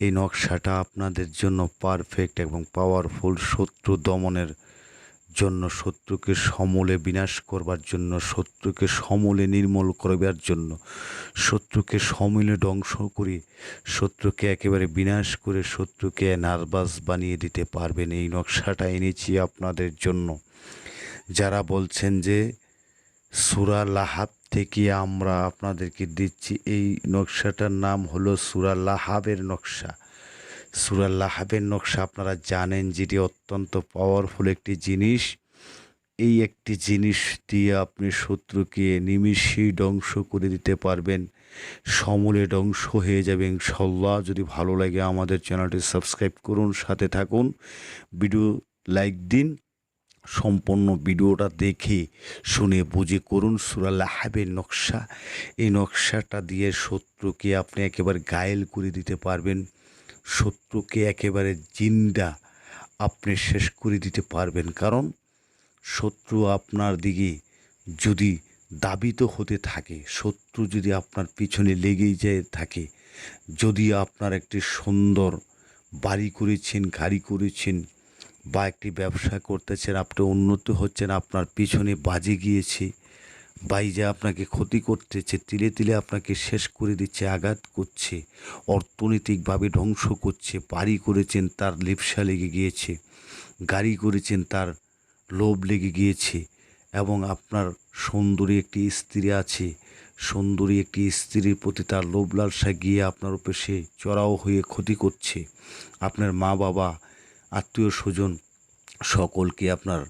এই নকশাটা আপনাদের জন্য পারফেক্ট এবং পাওয়ারফুল শত্রু দমনের জন্য, শত্রুকে সমূলে বিনাশ করবার জন্য, শত্রুকে সমূলে নির্মূল করবার জন্য, শত্রুকে সমূলে ধ্বংস করে, শত্রুকে একেবারে বিনাশ করে শত্রুকে নার্ভাস বানিয়ে দিতে পারবেন। এই নকশাটা এনেছি আপনাদের জন্য। যারা বলছেন যে সুরা লাহাব থেকে আমরা আপনাদেরকে দিচ্ছি, এই নকশাটার নাম হলো সুরা লাহাবের নকশা। সুরা লাহাবের নকশা আপনারা জানেন যেটি অত্যন্ত পাওয়ারফুল একটি জিনিস। এই একটি জিনিস দিয়ে আপনি শত্রুকে নিমিষেই ধ্বংস করে দিতে পারবেন। সমূলে ধ্বংস হয়ে যাবে ইনশাল্লাহ যদি ভালো লাগে আমাদের চ্যানেলটি সাবস্ক্রাইব করুন, সাথে থাকুন। ভিডিও লাইক দিন সম্পূর্ণ ভিডিওটা দেখে শুনে বুঝে করুন সুরা লাহাবের নকশা। এই নকশাটা দিয়ে শত্রুকে আপনি একেবারে গায়েল করে দিতে পারবেন। শত্রুকে একেবারে জিন্দা আপনি শেষ করে দিতে পারবেন। কারণ শত্রু আপনার দিকে যদি দাবিত হতে থাকে, শত্রু যদি আপনার পিছনে লেগেই যায় থাকে, যদি আপনার একটি সুন্দর বাড়ি করেছেন গাড়ি করেছেন বা একটি ব্যবসা করতেছেন, আপনি উন্নত হচ্ছেন, আপনার পিছনে বাজে গিয়েছে, বাইজা আপনাকে ক্ষতি করতেছে, তিলে তিলে আপনাকে শেষ করে দিচ্ছে, আঘাত করছে, অর্থনৈতিকভাবে ধ্বংস করছে বাড়ি করেছেন, তার লিপসা লেগে গিয়েছে, গাড়ি করেছেন, তার লোভ লেগে গিয়েছে এবং আপনার সুন্দরী একটি স্ত্রী আছে, সুন্দরী একটি স্ত্রীর প্রতি তার লোভ লালসা গিয়ে আপনার উপরে সে চড়াও হয়ে ক্ষতি করছে। আপনার মা বাবা আত্মীয় স্বজন সকলকে আপনার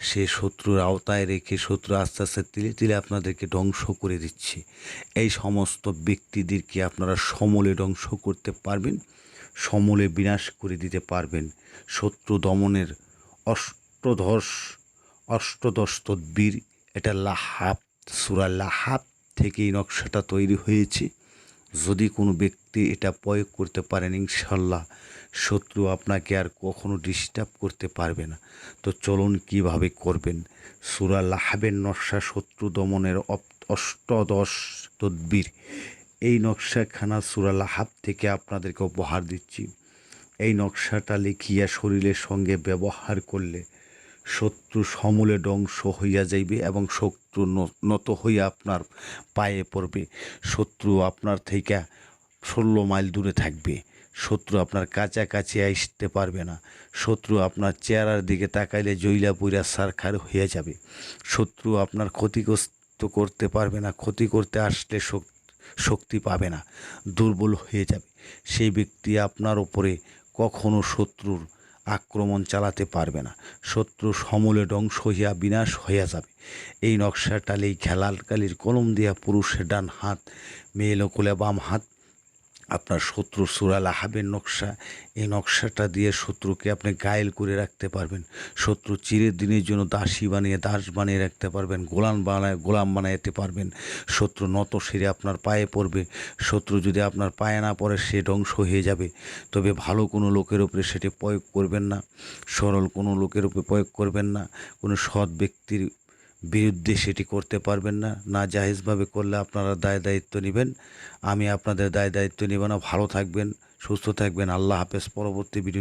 সে শত্রুর আওতায় রেখে শত্রু আস্তে আস্তে তিলে তিলে আপনাদেরকে ধ্বংস করে দিচ্ছে। এই সমস্ত ব্যক্তিদেরকে আপনারা সমলে ধ্বংস করতে পারবেন, সমলে বিনাশ করে দিতে পারবেন। শত্রু দমনের অষ্টদশ অষ্টদশ তদ্বির, এটা লাহাব, সুরা লাহাব থেকে এই নকশাটা তৈরি হয়েছে। যদি কোনো ব্যক্তি এটা প্রয়োগ করতে পারেন ইনশাল্লাহ শত্রু আপনাকে আর কখনো ডিস্টার্ব করতে পারবে না। তো চলুন কীভাবে করবেন? সুরা লাহাবের নকশা শত্রু দমনের অষ্টদশ তদ্বির। এই নকশাখানা সুরা লাহাব থেকে আপনাদেরকে উপহার দিচ্ছি। এই নকশাটা লিখিয়া শরীরের সঙ্গে ব্যবহার করলে শত্রু সমূলে ধ্বংস হইয়া যাইবে এবং শত্রু নত হইয়া আপনার পায়ে পড়বে। শত্রু আপনার থেকে ষোলো মাইল দূরে থাকবে। শত্রু আপনার কাছাকাছি আসতে পারবে না। শত্রু আপনার চেহারার দিকে তাকাইলে জইলা পুইরা সারখার হয়ে যাবে। শত্রু আপনার ক্ষতিগ্রস্ত করতে পারবে না। ক্ষতি করতে আসলে শক- শক্তি পাবে না। দুর্বল হয়ে যাবে। সেই ব্যক্তি আপনার ওপরে কখনো শত্রুর আক্রমণ চালাতে পারবে না। শত্রু সমূলে ধ্বংস হইয়া বিনাশ হইয়া যাবে। এই নকশাটালেই খেলার কালির কলম দিয়া পুরুষের ডান হাত, মেয়ে লোকলে বাম হাত আপনার শত্রু সুরাল আহাবের নকশা, এই নকশাটা দিয়ে শত্রুকে আপনি গায়েল করে রাখতে পারবেন। শত্রু চিরের দিনের জন্য দাসী বানিয়ে, দাস বানিয়ে রাখতে পারবেন, গোলাম বানায়, গোলাম বানাইতে পারবেন। শত্রু নত সেরে আপনার পায়ে পড়বে। শত্রু যদি আপনার পায়ে না পড়ে, সে ধ্বংস হয়ে যাবে। তবে ভালো কোনো লোকের উপরে সেটি প্রয়োগ করবেন না। সরল কোনো লোকের উপরে প্রয়োগ করবেন না। কোনো সৎ ব্যক্তির বিরুদ্ধে সেটি করতে পারবেন না। না জাহেজভাবে করলে আপনারা দায় দায়িত্ব নেবেন। আমি আপনাদের দায় দায়িত্ব নেব না। ভালো থাকবেন, সুস্থ থাকবেন। আল্লাহ হাফেজ। পরবর্তী ভিডিও